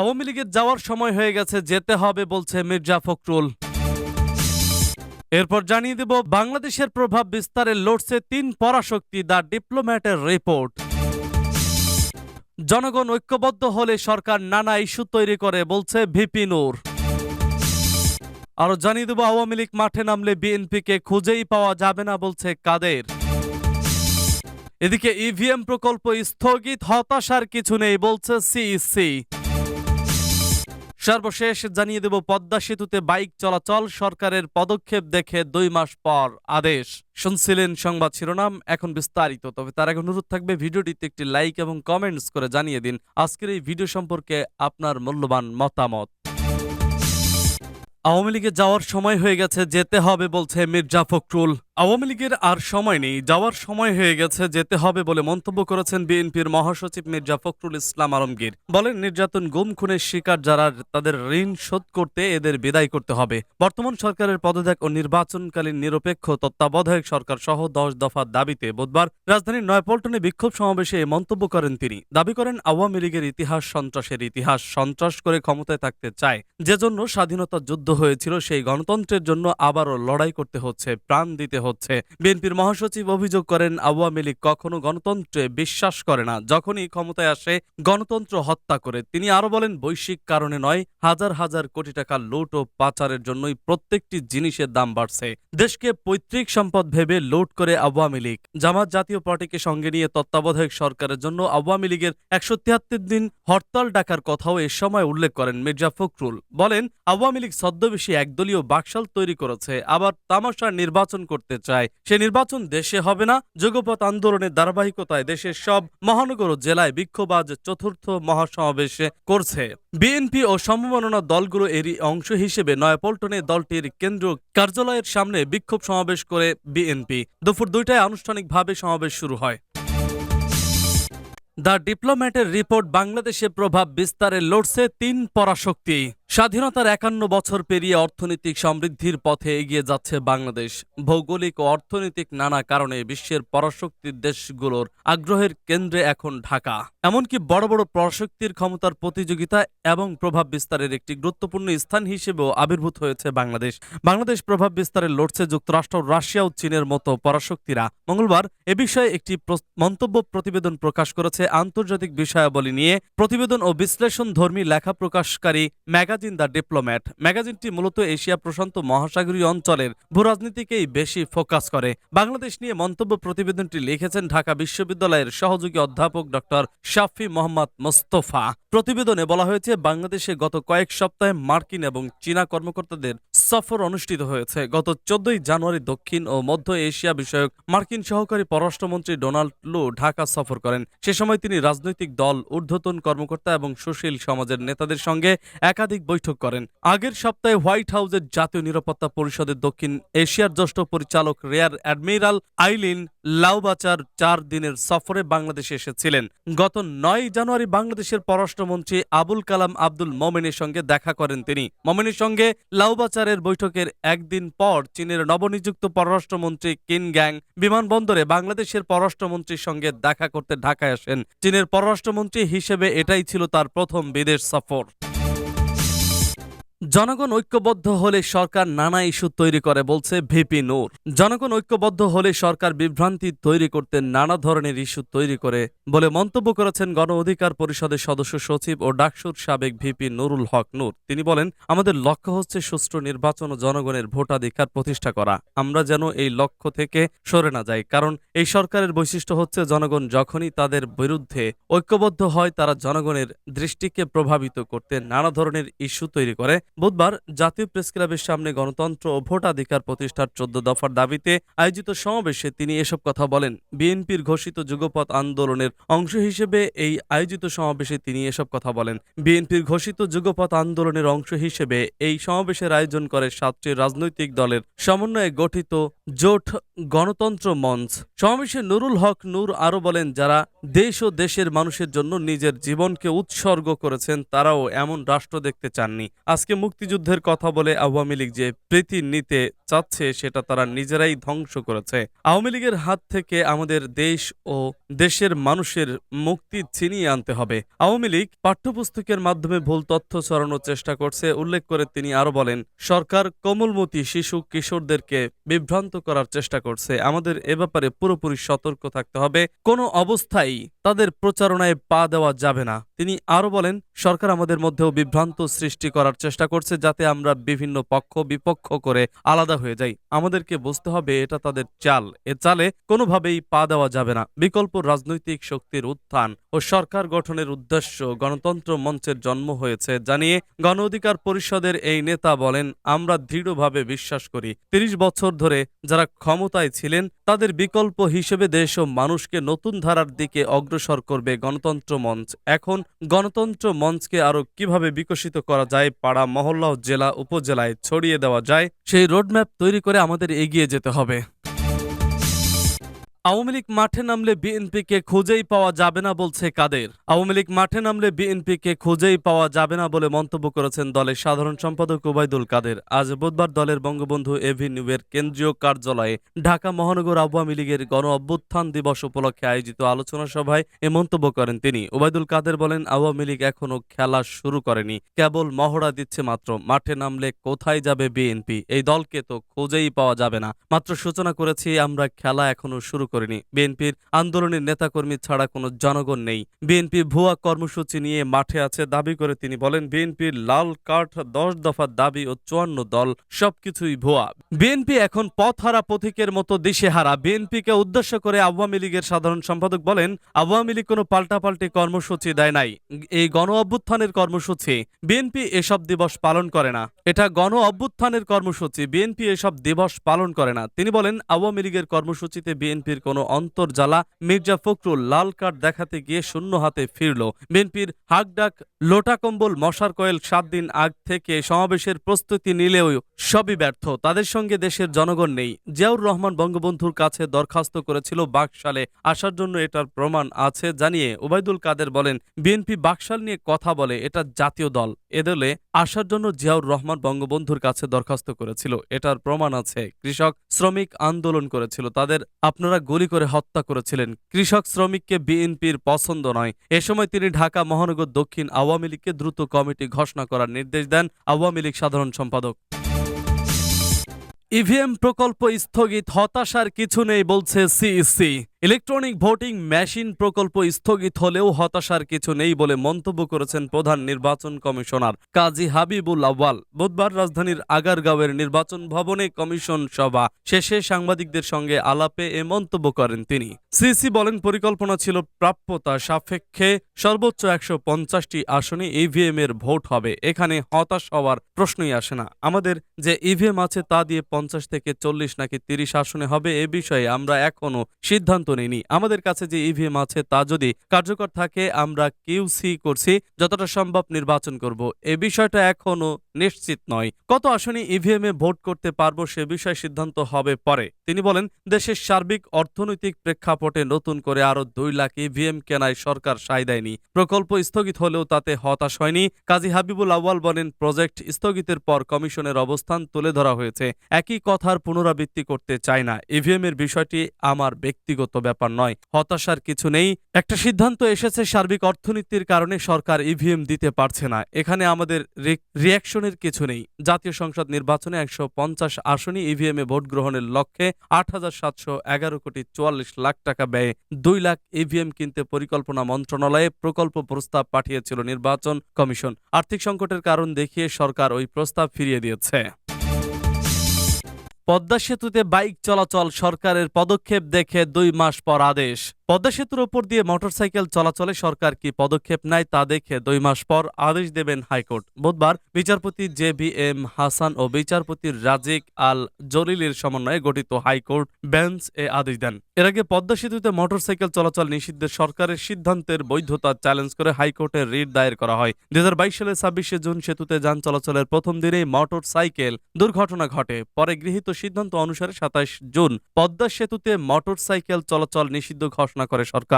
আওয়ামী লীগের যাওয়ার সময় হয়ে গেছে, যেতে হবে বলছে মির্জা ফখরুল। এরপর জানিয়ে দেব, বাংলাদেশের প্রভাব বিস্তারে লড়ছে তিন পরাশক্তি, দ্য ডিপ্লোম্যাটের রিপোর্ট। জনগণ ঐক্যবদ্ধ হলে সরকার নানা ইস্যু তৈরি করে, বলছে ভিপি নূর। আরও জানিয়ে দেব, আওয়ামী লীগ মাঠে নামলে বিএনপিকে খুঁজেই পাওয়া যাবে না, বলছে কাদের। এদিকে ইভিএম প্রকল্প স্থগিত, হতাশার কিছু নেই, বলছে সিইসি। সর্বশেষ জানিয়ে দেব, পদ্মা সেতুতে বাইক চলাচল, সরকারের পদক্ষেপ দেখে দুই মাস পর আদেশ। শুনছিলেন সংবাদ শিরোনাম, এখন বিস্তারিত। তবে তার আগে অনুরোধ থাকবে, ভিডিওটিতে একটি লাইক এবং কমেন্টস করে জানিয়ে দিন। আজকের এই ভিডিও সম্পর্কে আপনার মূল্যবান মতামত। আওয়ামী লীগে যাওয়ার সময় হয়ে গেছে, যেতে হবে বলছে মির্জা ফখরুল। আওয়ামী লীগের আর সময় নেই। যাওয়ার সময় হয়ে গেছে, যেতে হবে বলে মন্তব্য করেছেন বিএনপির মহাসচিব মির্জা ফখরুল ইসলাম আলমগীর। বলেন, নির্যাতন, গুম, খুনের শিকার যারা, তাদের ঋণ শোধ করতে এদের বিদায় করতে হবে। বর্তমান সরকারের পদত্যাগ ও নির্বাচনকালীন নিরপেক্ষ তত্ত্বাবধায়ক সরকার সহ দশ দফার দাবিতে বুধবার রাজধানীর নয়পল্টনে বিক্ষোভ সমাবেশে মন্তব্য করেন তিনি। দাবি করেন, আওয়ামী লীগের ইতিহাস সন্ত্রাসের ইতিহাস, সন্ত্রাস করে ক্ষমতায় থাকতে চায়। যে জন্য স্বাধীনতা যুদ্ধ হয়েছিল, সেই গণতন্ত্রের জন্য আবারও লড়াই করতে হচ্ছে, প্রাণ দিতে হচ্ছে। বিএনপির মহাসচিব অভিযোগ করেন, আওয়ামী লীগ কখনো গণতন্ত্রে বিশ্বাস করে না। যখনই ক্ষমতায় আসে, গণতন্ত্র হত্যা করে। তিনি আরও বলেন, বৈশ্বিক কারণে নয়, হাজার হাজার কোটি টাকা লুট ও পাচারের জন্যই প্রত্যেকটি জিনিসের দাম বাড়ছে। দেশকে পৈতৃক সম্পদ ভেবে লুট করে আওয়ামী লীগ। জামাত জাতীয় পার্টিকে সঙ্গে নিয়ে তত্ত্বাবধায়ক সরকারের জন্য আওয়ামী লীগের একশো তিয়াত্তর দিন হরতাল ডাকার কথাও এ সময় উল্লেখ করেন মির্জা ফখরুল। বলেন, আওয়ামী লীগ ছদ্মবেশী একদলীয় বাকশাল তৈরি করেছে, আবার তামাশার নির্বাচন করতে চায়। সে নির্বাচন দেশে হবে না। যুগপথ আন্দোলনের ধারাবাহিকতায় দেশের সব মহানগর জেলায় বিক্ষোভ আজ চতুর্থ মহাসমাবেশে করছে। বিএনপি ও সমমননা দলগুলো এরই অংশ হিসেবে নয়াপল্টনে দলটির কেন্দ্র কার্যালয়ের সামনে বিক্ষোভ সমাবেশ করে বিএনপি। দুপুর দুইটায় আনুষ্ঠানিকভাবে সমাবেশ শুরু হয়। দ্য ডিপ্লোম্যাটের রিপোর্ট বাংলাদেশে প্রভাব বিস্তারে লড়ছে তিন পরাশক্তি। স্বাধীনতার একান্ন বছর পেরিয়ে অর্থনৈতিক সমৃদ্ধির পথে এগিয়ে যাচ্ছে বাংলাদেশ। ভৌগোলিক ও অর্থনৈতিক নানা কারণে বিশ্বের পরাশক্তির দেশগুলোর আগ্রহের কেন্দ্রে এখন ঢাকা। এমনকি বড় বড় পরাশক্তির ক্ষমতার প্রতিযোগিতা এবং প্রভাব বিস্তারের একটি গুরুত্বপূর্ণ স্থান হিসেবেও আবির্ভূত হয়েছে বাংলাদেশ। বাংলাদেশ প্রভাব বিস্তারে লড়ছে যুক্তরাষ্ট্র, রাশিয়া ও চীনের মতো পরাশক্তিরা। মঙ্গলবার এ বিষয়ে একটি মন্তব্য প্রতিবেদন প্রকাশ করেছে আন্তর্জাতিক বিষয়াবলী নিয়ে প্রতিবেদন ও বিশ্লেষণ ধর্মী লেখা প্রকাশকারী ম্যাগাজিন দ্য ডিপ্লোম্যাট। ম্যাগাজিনটি মূলত এশিয়া প্রশান্ত মহাসাগরীয় অঞ্চলের ভূরাজনীতিকেই বেশি ফোকাস করে। বাংলাদেশ নিয়ে মন্তব্য প্রতিবেদনটি লিখেছেন ঢাকা বিশ্ববিদ্যালয়ের সহযোগী অধ্যাপক ডক্টর শাফি মোহাম্মদ মোস্তফা। প্রতিবেদনে বলা হয়েছে, বাংলাদেশে গত কয়েক সপ্তাহে মার্কিন এবং চীনা কর্মকর্তাদের সফর অনুষ্ঠিত হয়েছে। গত চোদ্দই জানুয়ারি দক্ষিণ ও মধ্য এশিয়া বিষয়ক মার্কিন সহকারী পররাষ্ট্রমন্ত্রী ডোনাল্ড লু ঢাকা সফর করেন। সে সময় তিনি রাজনৈতিক দল, ঊর্ধ্বতন কর্মকর্তা এবং সুশীল সমাজের নেতাদের সঙ্গে একাধিক বৈঠক করেন। আগের সপ্তাহে হোয়াইট হাউসের জাতীয় নিরাপত্তা পরিষদের দক্ষিণ এশিয়ার জ্যেষ্ঠ পরিচালক রেয়ার অ্যাডমিরাল আইলিন লাউবাচার চার দিনের সফরে বাংলাদেশে এসেছিলেন। গত নয় জানুয়ারি বাংলাদেশের পররাষ্ট্রমন্ত্রী আবুল কালাম আব্দুল মোমেনের সঙ্গে দেখা করেন তিনি। মোমেনের সঙ্গে লাউবাচারের বৈঠকের একদিন পর চীনের নবনিযুক্ত পররাষ্ট্রমন্ত্রী কিন গ্যাং বিমানবন্দরে বাংলাদেশের পররাষ্ট্রমন্ত্রীর সঙ্গে দেখা করতে ঢাকায় আসেন। চীনের পররাষ্ট্রমন্ত্রী হিসেবে এটাই ছিল তার প্রথম বিদেশ সফর। জনগণ ঐক্যবদ্ধ হলে সরকার নানা ইস্যু তৈরি করে বলছে ভিপি নূর। জনগণ ঐক্যবদ্ধ হলে সরকার বিভ্রান্তি তৈরি করতে নানা ধরনের ইস্যু তৈরি করে বলে মন্তব্য করেছেন গণ অধিকার পরিষদের সদস্য সচিব ও ডাকসুর সাবেক ভিপি নুরুল হক নূর। তিনি বলেন, আমাদের লক্ষ্য হচ্ছে সুষ্ঠু নির্বাচন ও জনগণের ভোটাধিকার প্রতিষ্ঠা করা। আমরা যেন এই লক্ষ্য থেকে সরে না যাই, কারণ এই সরকারের বৈশিষ্ট্য হচ্ছে জনগণ যখনই তাদের বিরুদ্ধে ঐক্যবদ্ধ হয়, তারা জনগণের দৃষ্টিকে প্রভাবিত করতে নানা ধরনের ইস্যু তৈরি করে বুধবার জাতীয় প্রেস ক্লাবের সামনে গণতন্ত্র ও ভোটাধিকার প্রতিষ্ঠার চোদ্দ দফার দাবিতে আয়োজিত সমাবেশে তিনি এসব কথা বলেন। বিএনপির ঘোষিত যুগপথ আন্দোলনের অংশ হিসেবে এই আয়োজিত সমাবেশে তিনি এসব কথা বলেন। বিএনপির ঘোষিত যুগপথ আন্দোলনের অংশ হিসেবে এই সমাবেশের আয়োজন করে সাতটি রাজনৈতিক দলের সমন্বয়ে গঠিত জোট গণতন্ত্র মঞ্চ। সমাবেশে নুরুল হক নূর আরও বলেন, যারা দেশ ও দেশের মানুষের জন্য নিজের জীবনকে উৎসর্গ করেছেন, তারাও এমন রাষ্ট্র দেখতে চাননি। আজকে মুক্তিযুদ্ধের কথা বলে আওয়ামী লীগ যে প্রীতি নিতে চাচ্ছে, সেটা তারা নিজেরাই ধ্বংস করেছে। আওয়ামী লীগের হাত থেকে আমাদের দেশ ও দেশের মানুষের মুক্তি ছিনিয়ে আনতে হবে। আওয়ামী লীগ পাঠ্যপুস্তকের মাধ্যমে ভুল তথ্য ছড়ানোর চেষ্টা করছে। উল্লেখ করে তিনি আরও বলেন, সরকার কোমলমতি শিশু কিশোরদেরকে বিভ্রান্ত করার চেষ্টা করছে। আমাদের এ ব্যাপারে পুরোপুরি সতর্ক থাকতে হবে। কোনো অবস্থায় তাদের প্রচারণায় পা দেওয়া যাবে না। তিনি আরও বলেন, সরকার আমাদের মধ্যেও বিভ্রান্ত সৃষ্টি করার চেষ্টা করছে যাতে আমরা বিভিন্ন পক্ষ বিপক্ষ করে আলাদা হয়ে যাই। আমাদেরকে বুঝতে হবে এটা তাদের চাল। এ চালে কোনোভাবেই পা দেওয়া যাবে না। বিকল্প রাজনৈতিক শক্তির উত্থান ও সরকার গঠনের উদ্দেশ্য গণতন্ত্র মঞ্চের জন্ম হয়েছে জানিয়ে গণ অধিকার পরিষদের এই নেতা বলেন, আমরা দৃঢ়ভাবে বিশ্বাস করি। তিরিশ বছর ধরে যারা ক্ষমতায় ছিলেন, তাদের বিকল্প হিসেবে দেশ ও মানুষকে নতুন ধারার দিকে অগ্রসর করবে গণতন্ত্র মঞ্চ। এখন গণতন্ত্র মঞ্চকে আরও কীভাবে বিকশিত করা যায়, পাড়া, মহল্লা, জেলা, উপজেলায় ছড়িয়ে দেওয়া যায়, সেই রোডম্যাপ তৈরি করে আমাদের এগিয়ে যেতে হবে। আওয়ামী লীগ মাঠে নামলে বিএনপিকে খুঁজেই পাওয়া যাবে না বলছে কাদের। আওয়ামী লীগ মাঠে নামলে বিএনপিকে খুঁজেই পাওয়া যাবে না বলে মন্তব্য করেছেন দলের সাধারণ সম্পাদক ওবায়দুল কাদের। আজ বুধবার দলের বঙ্গবন্ধু এভিনিউয়ের কেন্দ্রীয় কার্যালয়ে ঢাকা মহানগর আওয়ামী লীগের গণ অভ্যুত্থান দিবস উপলক্ষে আয়োজিত আলোচনা সভায় এ মন্তব্য করেন তিনি। ওবায়দুল কাদের বলেন, আওয়ামী লীগ এখনও খেলা শুরু করেনি, কেবল মহড়া দিচ্ছে মাত্র, মাঠে নামলে কোথায় যাবে বিএনপি? এই দলকে তো খুঁজেই পাওয়া যাবে না। মাত্র সূচনা করেছি, আমরা খেলা এখনও শুরু করিনি। বিএনপির আন্দোলনের নেতাকর্মী ছাড়া কোনো জনগণ নেই। বিএনপি ভুয়া কর্মসূচি নিয়ে মাঠে আছে দাবি করে তিনি বলেন, বিএনপির লাল কার্ড দশ দফার দাবি ও চুয়ান্ন দল সবকিছুই ভুয়া। বিএনপি এখন পথহারা পথিকের মতো দিশেহারা। বিএনপিকে উদ্দেশ্য করে আওয়ামী লীগের সাধারণ সম্পাদক বলেন, আওয়ামী লীগ কোনো পাল্টাপাল্টি কর্মসূচি দেয় নাই। এই গণ অভ্যুত্থানের কর্মসূচি, বিএনপি এসব দিবস পালন করে না। এটা গণ অভ্যুত্থানের কর্মসূচি, বিএনপি এসব দিবস পালন করে না। তিনি বলেন, আওয়ামী লীগের কর্মসূচিতে বিএনপির কোনো অন্তর্জালা মির্জা ফখরুল লাল কার্ড দেখাতে গিয়ে শূন্য হাতে ফিরল। বিএনপির হাকডাক লোটা কম্বল মশার কয়েল সাত দিন আগ থেকে সমাবেশের প্রস্তুতি নিলেও সবই ব্যর্থ। তাদের সঙ্গে দেশের জনগণ নেই। জিয়াউর রহমান বঙ্গবন্ধুর কাছে দরখাস্ত করেছিল বাকশালে। আসার জন্য এটার প্রমাণ আছে জানিয়ে ওবায়দুল কাদের বলেন, বিএনপি বাকশাল নিয়ে কথা বলে, এটা জাতীয় দল। এ দলে আসার জন্য জিয়াউর রহমান বঙ্গবন্ধুর কাছে দরখাস্ত করেছিল। এটার প্রমাণ আছে। কৃষক শ্রমিক আন্দোলন করেছিল। তাদের আপনারা গুলি করে হত্যা করেছিলেন। কৃষক শ্রমিককে বিএনপির পছন্দ নয়। এ সময় তিনি ঢাকা মহানগর দক্ষিণ আওয়ামী লীগকে দ্রুত কমিটি ঘোষণা করার নির্দেশ দেন আওয়ামী লীগ সাধারণ সম্পাদক। ইভিএম প্রকল্প স্থগিত, হতাশার কিছু নেই বলছে সিইসি। ইলেকট্রনিক ভোটিং মেশিন প্রকল্প স্থগিত হলেও হতাশার কিছু নেই বলে মন্তব্য করেছেন প্রধান নির্বাচন কমিশনার কাজী হাবিবুল আওয়াল বুধবার রাজধানীর আগারগাঁওয়ের নির্বাচন ভবনে কমিশন সভা। শেষে সাংবাদিকদের সঙ্গে আলাপে এ মন্তব্য করেন তিনি। সিসি বলেন, পরিকল্পনা ছিল প্রাপ্যতা সাপেক্ষে সর্বোচ্চ একশো পঞ্চাশটি আসনে ইভিএম এর ভোট হবে। এখানে হতাশ হওয়ার প্রশ্নই আসে না। আমাদের যে ইভিএম আছে তা দিয়ে পঞ্চাশ থেকে চল্লিশ নাকি তিরিশ আসনে হবে এ বিষয়ে আমরা এখনও সিদ্ধান্ত নিইনি আমাদের কাছে যে ইভিএম আছে তা যদি কার্যকর থাকে, আমরা কিউসি করছি, যতটা সম্ভব নির্বাচন করব। এ বিষয়টা এখনও নিশ্চিত নয়। কত আসনে ইভিএম এ ভোট করতে পারব সে বিষয়ে সিদ্ধান্ত হবে পরে। তিনি বলেন, দেশের সার্বিক অর্থনৈতিক প্রেক্ষাপটে নতুন করে আরও দুই লাখ ইভিএম কেনায় সরকার সায় দেয়নি। প্রকল্প স্থগিত হলেও তাতে হতাশ হয়নি। কাজী হাবিবুল আউয়াল বলেন, প্রজেক্ট স্থগিতের পর কমিশনের অবস্থান তুলে ধরা হয়েছে। একই কথার পুনরাবৃত্তি করতে চায় না। ইভিএম এর বিষয়টি আমার ব্যক্তিগত ব্যাপার নয়। হতাশার কিছু নেই। একটা সিদ্ধান্ত এসেছে, সার্বিক অর্থনীতির কারণে সরকার ইভিএম দিতে পারছে না। এখানে আমাদের রিয়াকশনের কিছু নেই। জাতীয় সংসদ নির্বাচনে একশো পঞ্চাশ আসনে ইভিএম এ ভোট গ্রহণের লক্ষ্যে আট হাজার সাতশো এগারো কোটি চুয়াল্লিশ লাখ টাকা ব্যয়ে দুই লাখ ইভিএম কিনতে পরিকল্পনা মন্ত্রণালয়ে প্রকল্প প্রস্তাব পাঠিয়েছিল নির্বাচন কমিশন। আর্থিক সংকটের কারণ দেখিয়ে সরকার ওই প্রস্তাব ফিরিয়ে দিয়েছে। পদ্মা সেতুতে বাইক চলাচল সরকারের পদক্ষেপ দেখে দুই মাস পর আদেশ। পদ্মা সেতুর ওপর দিয়ে মোটরসাইকেল চলাচলে সরকার কি পদক্ষেপ নেয় তা দেখে দুই মাস পর আদেশ দেবেন হাইকোর্ট। বুধবার বিচারপতি জে বি এম হাসান ও বিচারপতি রাজিক আল জলিলের সমন্বয়ে গঠিত হাইকোর্ট বেঞ্চ এ আদেশ দেন। এর আগে পদ্মা সেতুতে মোটরসাইকেল চলাচল নিষিদ্ধের সরকারের সিদ্ধান্তের বৈধতা চ্যালেঞ্জ করে হাইকোর্টে রিট দায়ের করা হয়। দুই সালের ছাব্বিশে জুন সেতুতে যান চলাচলের প্রথম দিনেই মোটর সাইকেল দুর্ঘটনা ঘটে। পরে গৃহীত সিদ্ধান্ত অনুসারে সাতাশ জুন পদ্মা সেতুতে মোটর সাইকেল চলাচল নিষিদ্ধ ঘোষণা করে সরকার।